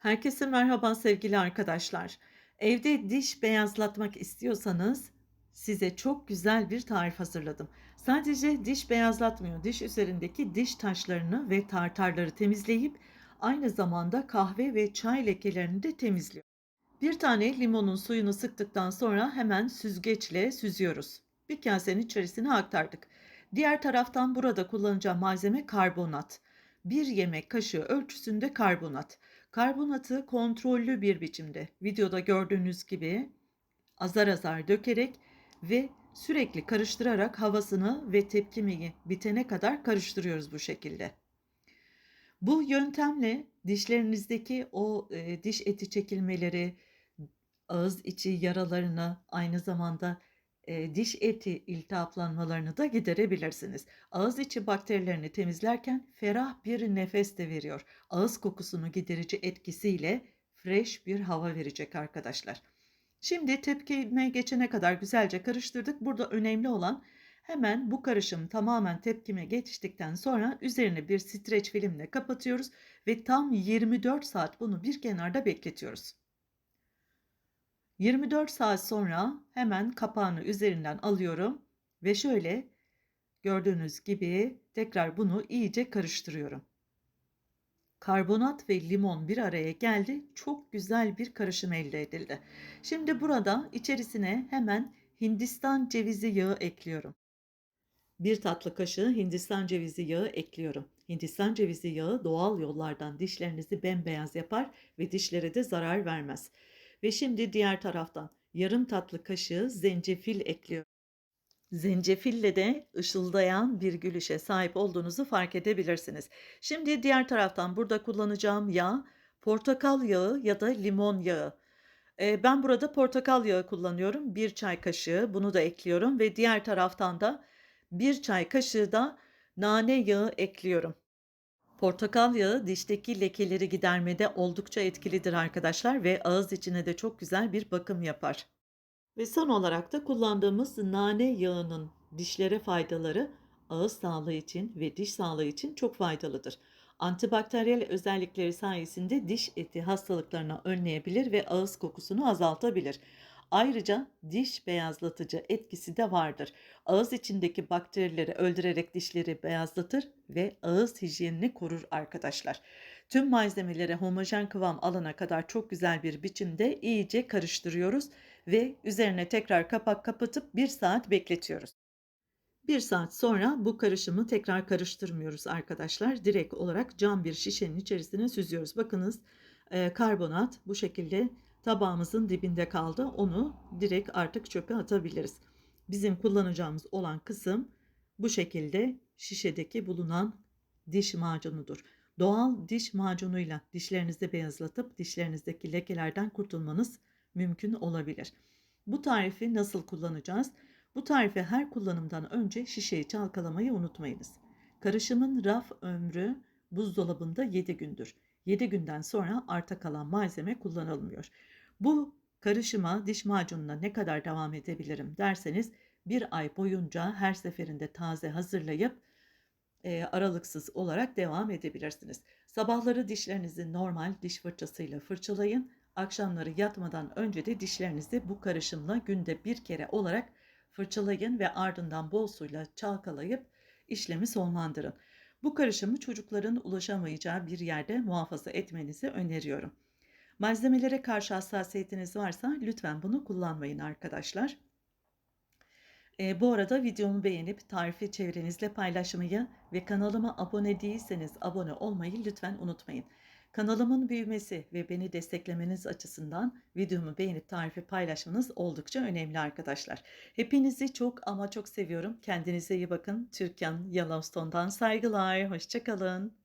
Herkese merhaba sevgili arkadaşlar. Evde diş beyazlatmak istiyorsanız size çok güzel bir tarif hazırladım. Sadece diş beyazlatmıyor, diş üzerindeki diş taşlarını ve tartarları temizleyip aynı zamanda kahve ve çay lekelerini de temizliyor. Bir tane limonun suyunu sıktıktan sonra hemen süzgeçle süzüyoruz. Bir kasenin içerisine aktardık. Diğer taraftan burada kullanacağım malzeme karbonat. Bir yemek kaşığı ölçüsünde karbonat. Karbonatı kontrollü bir biçimde videoda gördüğünüz gibi azar azar dökerek ve sürekli karıştırarak havasını ve tepkimeyi bitene kadar karıştırıyoruz bu şekilde. Bu yöntemle dişlerinizdeki o e, diş eti çekilmeleri, ağız içi yaralarını aynı zamanda e, diş eti iltihaplanmalarını da giderebilirsiniz. Ağız içi bakterilerini temizlerken ferah bir nefes de veriyor. Ağız kokusunu giderici etkisiyle fresh bir hava verecek arkadaşlar. Şimdi tepkime geçene kadar güzelce karıştırdık. Burada önemli olan hemen bu karışım tamamen tepkime geçtikten sonra üzerine bir streç filmle kapatıyoruz ve tam 24 saat bunu bir kenarda bekletiyoruz. 24 saat sonra hemen kapağını üzerinden alıyorum ve şöyle gördüğünüz gibi tekrar bunu iyice karıştırıyorum. Karbonat ve limon bir araya geldi. Çok güzel bir karışım elde edildi. Şimdi burada içerisine hemen Hindistan cevizi yağı ekliyorum. Bir tatlı kaşığı Hindistan cevizi yağı ekliyorum. Hindistan cevizi yağı doğal yollardan dişlerinizi bembeyaz yapar ve dişlere de zarar vermez. Ve şimdi diğer taraftan yarım tatlı kaşığı zencefil ekliyorum. Zencefille de ışıldayan bir gülüşe sahip olduğunuzu fark edebilirsiniz. Şimdi diğer taraftan burada kullanacağım yağ portakal yağı ya da limon yağı. Ee, ben burada portakal yağı kullanıyorum. Bir çay kaşığı bunu da ekliyorum ve diğer taraftan da bir çay kaşığı da nane yağı ekliyorum. Portakal yağı dişteki lekeleri gidermede oldukça etkilidir arkadaşlar ve ağız içine de çok güzel bir bakım yapar. Ve son olarak da kullandığımız nane yağının dişlere faydaları ağız sağlığı için ve diş sağlığı için çok faydalıdır. Antibakteriyel özellikleri sayesinde diş eti hastalıklarını önleyebilir ve ağız kokusunu azaltabilir. Ayrıca diş beyazlatıcı etkisi de vardır. Ağız içindeki bakterileri öldürerek dişleri beyazlatır ve ağız hijyenini korur arkadaşlar. Tüm malzemeleri homojen kıvam alana kadar çok güzel bir biçimde iyice karıştırıyoruz ve üzerine tekrar kapak kapatıp 1 saat bekletiyoruz. 1 saat sonra bu karışımı tekrar karıştırmıyoruz arkadaşlar. Direkt olarak cam bir şişenin içerisine süzüyoruz. Bakınız karbonat bu şekilde tabağımızın dibinde kaldı. Onu direkt artık çöpe atabiliriz. Bizim kullanacağımız olan kısım bu şekilde şişedeki bulunan diş macunudur. Doğal diş macunuyla dişlerinizi beyazlatıp dişlerinizdeki lekelerden kurtulmanız mümkün olabilir. Bu tarifi nasıl kullanacağız? Bu tarifi her kullanımdan önce şişeyi çalkalamayı unutmayınız. Karışımın raf ömrü buzdolabında 7 gündür. 7 günden sonra arta kalan malzeme kullanılmıyor. Bu karışıma diş macununa ne kadar devam edebilirim derseniz bir ay boyunca her seferinde taze hazırlayıp e, aralıksız olarak devam edebilirsiniz. Sabahları dişlerinizi normal diş fırçasıyla fırçalayın. Akşamları yatmadan önce de dişlerinizi bu karışımla günde bir kere olarak fırçalayın ve ardından bol suyla çalkalayıp işlemi sonlandırın. Bu karışımı çocukların ulaşamayacağı bir yerde muhafaza etmenizi öneriyorum. Malzemelere karşı hassasiyetiniz varsa lütfen bunu kullanmayın arkadaşlar. E, bu arada videomu beğenip tarifi çevrenizle paylaşmayı ve kanalıma abone değilseniz abone olmayı lütfen unutmayın. Kanalımın büyümesi ve beni desteklemeniz açısından videomu beğenip tarifi paylaşmanız oldukça önemli arkadaşlar. Hepinizi çok ama çok seviyorum. Kendinize iyi bakın. Türkan Yellowstone'dan saygılar. Hoşçakalın.